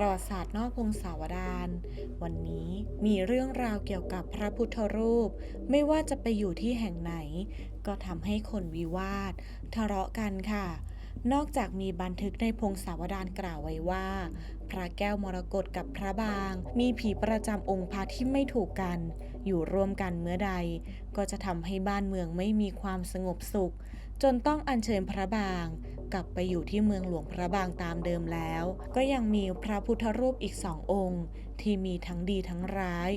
ประวัติศาสตร์นอกพงศาวดารวันนี้มีเรื่องราวเกี่ยวกับพระพุทธรูป ไม่ว่าจะไปอยู่ที่แห่งไหน ก็ทำให้คนวิวาท ทะเลาะกันค่ะ นอกจากมีบันทึกในพงศาวดารกล่าวไว้ว่า พระแก้วมรกตกับพระบาง มีผีประจำองค์พระที่ไม่ถูกกัน อยู่ร่วมกันเมื่อใด ก็จะทำให้บ้านเมืองไม่มีความสงบสุข จนต้องอัญเชิญพระบาง กลับไปอยู่ที่เมืองหลวงพระบางตามเดิมแล้ว ก็ยังมีพระพุทธรูปอีกสององค์ ที่มีทั้งดีทั้งร้าย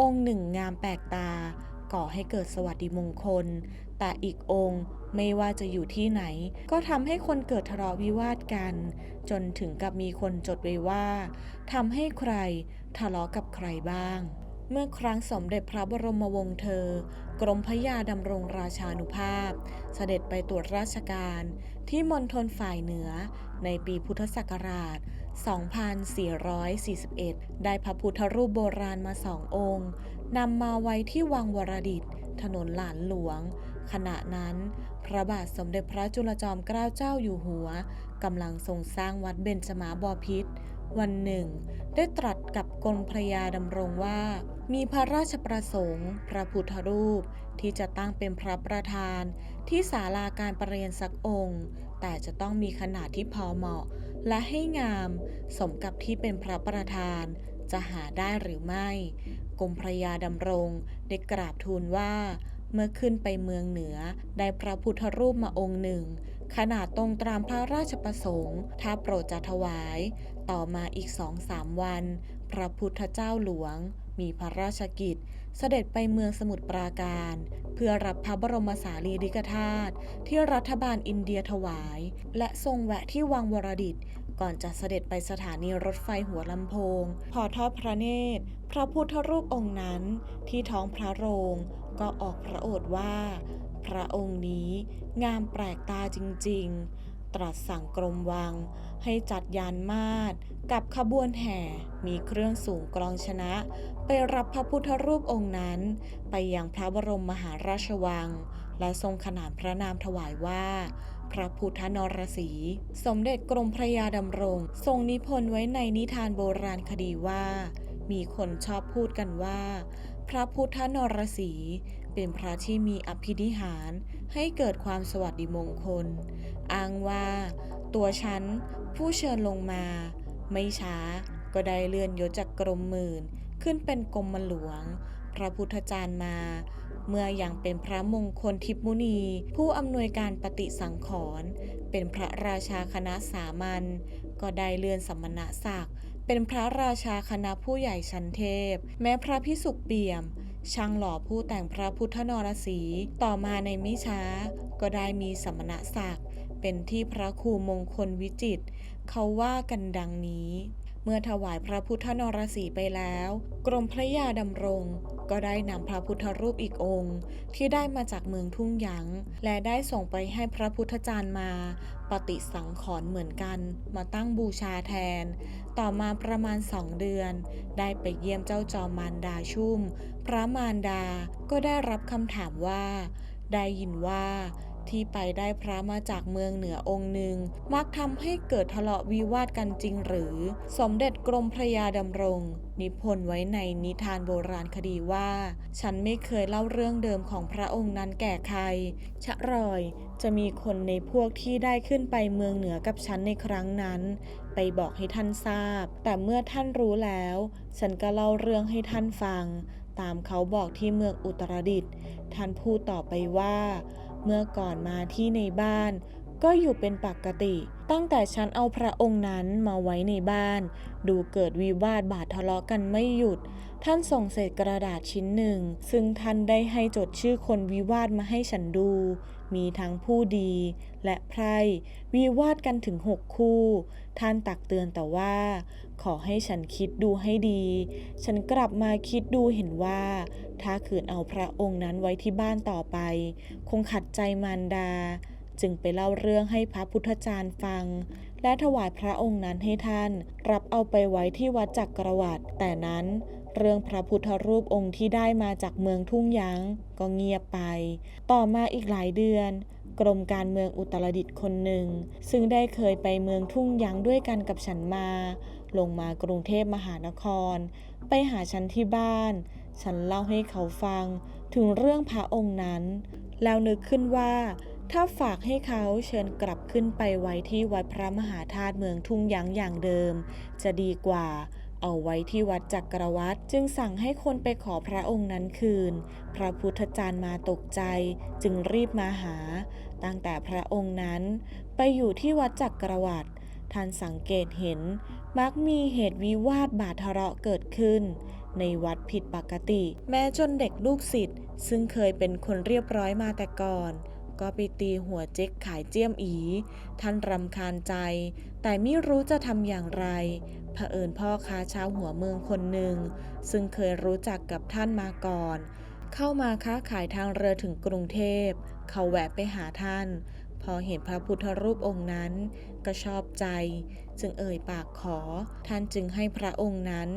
องค์หนึ่งงามแปลกตา ก่อให้เกิดสวัสดิมงคล แต่อีกองค์ไม่ว่าจะอยู่ที่ไหน ก็ทำให้คนเกิดทะเลาะวิวาทกัน จนถึงกับมีคนจดไว้ว่าทำให้ใครทะเลาะกับใครบ้าง เมื่อครั้งสมเด็จพระบรมวงศ์เธอ กรมพระยาดำรงราชานุภาพ เสด็จไปตรวจราชการ ที่มณฑลฝ่ายเหนือ ในปีพุทธศักราช 2441 ได้พระพุทธรูปโบราณมาสององค์นำมาไว้ที่วังวรดิต ถนนหลานหลวง ขณะนั้น พระบาทสมเด็จพระจุลจอมเกล้าเจ้าอยู่หัวกำลังทรงสร้างวัดเบญจมาบพิตร วันหนึ่ง ได้ตรัสกับกรมพระยาดำรงว่า มีพระราชประสงค์ พระพุทธรูปที่จะตั้งเป็นพระประธาน ที่ศาลาการประเรียนสักองค์ แต่จะต้องมีขนาดที่พอเหมาะ และให้งามสมกับที่เป็นพระประธานจะหาได้หรือไม่ กรมพระยาดำรงได้กราบทูลว่า เมื่อขึ้นไปเมืองเหนือได้พระพุทธรูปมาองค์หนึ่ง ขนาดตรงตามพระราชประสงค์ ถ้าโปรดจะถวาย ต่อมาอีกสองสามวัน พระพุทธเจ้าหลวง มีพระราชกิจ เสด็จไปเมืองสมุทรปราการ เพื่อรับพระบรมสารีริกธาตุที่รัฐบาลอินเดียถวาย และทรงแวะที่วังวรดิต ก่อนจะเสด็จไปสถานีรถไฟหัวลำโพง พอทอดพระเนตร พระพุทธรูปองค์นั้น ที่ท้องพระโรง ก็ออกพระโอษฐ์ว่า พระองค์นี้งามแปลกตาจริง ๆ ตรัสสั่งกรมวัง ให้จัดยานมาศกับขบวนแห่มีเครื่องสูงกรองชนะ ไปรับพระพุทธรูปองค์นั้น ไปยังพระบรมมหาราชวัง และทรงขนานพระนามถวายว่า พระพุทธนรสี สมเด็จกรมพระยาดำรง ทรงนิพนธ์ไว้ในนิทานโบราณคดีว่า มีคนชอบพูดกันว่า พระพุทธนรสีเป็นพระที่มีอภินิหารให้เกิดความสวัสดิมงคล อ้างว่า ตัวฉัน ผู้เชิญลงมา ไม่ช้าก็ได้เลื่อนยศจากกรมหมื่น ขึ้นเป็นกรมหลวง พระพุทธจารย์มา เมื่อยังเป็นพระมงคลทิพมุนี ผู้อำนวยการปฏิสังขรณ์เป็นพระราชาคณะสามัญก็ได้เลื่อนสมณศักดิ์เป็นพระราชาคณะผู้ใหญ่ชั้นเทพ แม้พระพิสุกเปี่ยม ช่างหล่อผู้แต่งพระพุทธนรสี ต่อมาในไม่ช้า ก็ได้มีสมณศักดิ์ เป็นที่พระครูมงคลวิจิตเขาว่ากันดังนี้ เมื่อถวายพระพุทธนรสีไปแล้ว กรมพระยาดำรง ก็ได้นำพระพุทธรูปอีกองค์ ที่ได้มาจากเมืองทุ่งหยางและได้ส่งไปให้พระพุทธจารย์มา ปฏิสังขรณ์เหมือนกัน มาตั้งบูชาแทน ต่อมาประมาณสองเดือน ได้ไปเยี่ยมเจ้าจอมมารดาชุ่ม พระมารดาก็ได้รับคำถามว่า ได้ยินว่า ที่ไปได้พระมาจากเมืองเหนือองค์หนึ่ง มักทำให้เกิดทะเลาะวิวาทกันจริงหรือ สมเด็จกรมพระยาดำรง นิพนธ์ไว้ในนิทานโบราณคดีว่า ฉันไม่เคยเล่าเรื่องเดิมของพระองค์นั้นแก่ใคร ชะรอย จะมีคนในพวกที่ได้ขึ้นไปเมืองเหนือกับฉันในครั้งนั้น ไปบอกให้ท่านทราบ แต่เมื่อท่านรู้แล้ว ฉันก็เล่าเรื่องให้ท่านฟัง ตามเขาบอกที่เมืองอุตรดิตถ์ท่านพูดต่อไปว่า เมื่อก่อนมาที่ในบ้าน ก็อยู่เป็นปกติ ตั้งแต่ฉันเอาพระองค์นั้นมาไว้ในบ้าน ดูเกิดวิวาทบาดทะเลาะกันไม่หยุด ท่านส่งเศษกระดาษชิ้นหนึ่ง ซึ่งท่านได้ให้จดชื่อคนวิวาทมาให้ฉันดู มีทั้งผู้ดีและไพร่วิวาทกันถึงหกคู่ ท่านตักเตือนแต่ว่า ขอให้ฉันคิดดูให้ดี ฉันกลับมาคิดดูเห็นว่า ถ้าขืนเอาพระองค์นั้นไว้ที่บ้านต่อไป คงขัดใจมารดา จึงไปเล่าเรื่องให้พระพุทธจารย์ฟังและถวายพระองค์นั้นให้ท่าน รับเอาไปไว้ที่วัดจักรวรรดิแต่นั้น เรื่องพระพุทธรูปองค์ที่ได้มาจากเมืองทุ่งยางก็เงียบไป ต่อมาอีกหลายเดือน กรมการเมืองอุตรดิตถ์คนหนึ่ง ซึ่งได้เคยไปเมืองทุ่งยางด้วยกันกับฉันมา ลงมากรุงเทพมหานคร ไปหาฉันที่บ้าน ฉันเล่าให้เขาฟังถึงเรื่องพระองค์นั้น แล้วนึกขึ้นว่าถ้าฝากให้เขาเชิญกลับขึ้นไปไว้ที่วัดพระมหาธาตุเมืองทุ่งยังอย่างเดิม จะดีกว่า เอาไว้ที่วัดจักรวรรจึงสั่งให้คนไปขอพระองค์นั้นคืน พระพุทธจารย์มาตกใจจึงรีบมาหา ตั้งแต่พระองค์นั้น ไปอยู่ที่วัดจักรวรรท่านสังเกตเห็น มักมีเหตุวิวาทบาดทะเลาะเกิดขึ้น ในวัดผิดปกติ แม้จนเด็กลูกศิษย์ซึ่งเคยเป็นคนเรียบร้อยมาแต่ก่อน ก็ไปตีหัวเจ๊กขายเจียมอี ท่านรำคาญใจ แต่ไม่รู้จะทำอย่างไรเผอิญพ่อค้าชาวหัวเมืองคนหนึ่ง ซึ่งเคยรู้จักกับท่านมาก่อน เข้ามาค้าขายทางเรือถึงกรุงเทพ เขาแวะไปหาท่าน พอเห็นพระพุทธรูปองค์นั้น ก็ชอบใจ จึงเอ่ยปากขอ ท่านจึงให้พระองค์นั้น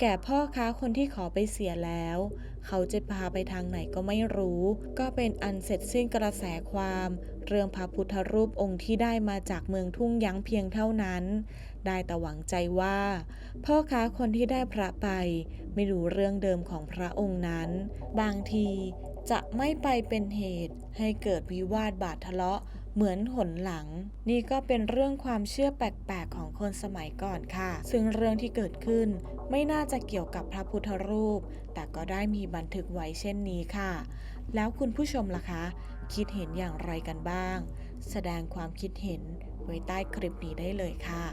แก่พ่อค้าคนที่ขอไปเสียแล้ว เขาจะพาไปทางไหนก็ไม่รู้ ก็เป็นอันเสร็จสิ้นกระแสความ เรื่องพระพุทธรูปองค์ที่ได้มาจากเมืองทุ่งยั้งเพียงเท่านั้น ได้แต่หวังใจว่า พ่อค้าคนที่ได้พระไป ไม่รู้เรื่องเดิมของพระองค์นั้น บางทีจะไม่ไปเป็นเหตุให้เกิดวิวาทบาดทะเลาะ เหมือนหนหลัง นี่ก็เป็นเรื่องความเชื่อแปลกๆของคนสมัยก่อนค่ะ ซึ่งเรื่องที่เกิดขึ้นไม่น่าจะเกี่ยวกับพระพุทธรูป แต่ก็ได้มีบันทึกไว้เช่นนี้ค่ะ แล้วคุณผู้ชมล่ะคะ คิดเห็นอย่างไรกันบ้าง แสดงความคิดเห็นไว้ใต้คลิปนี้ได้เลยค่ะ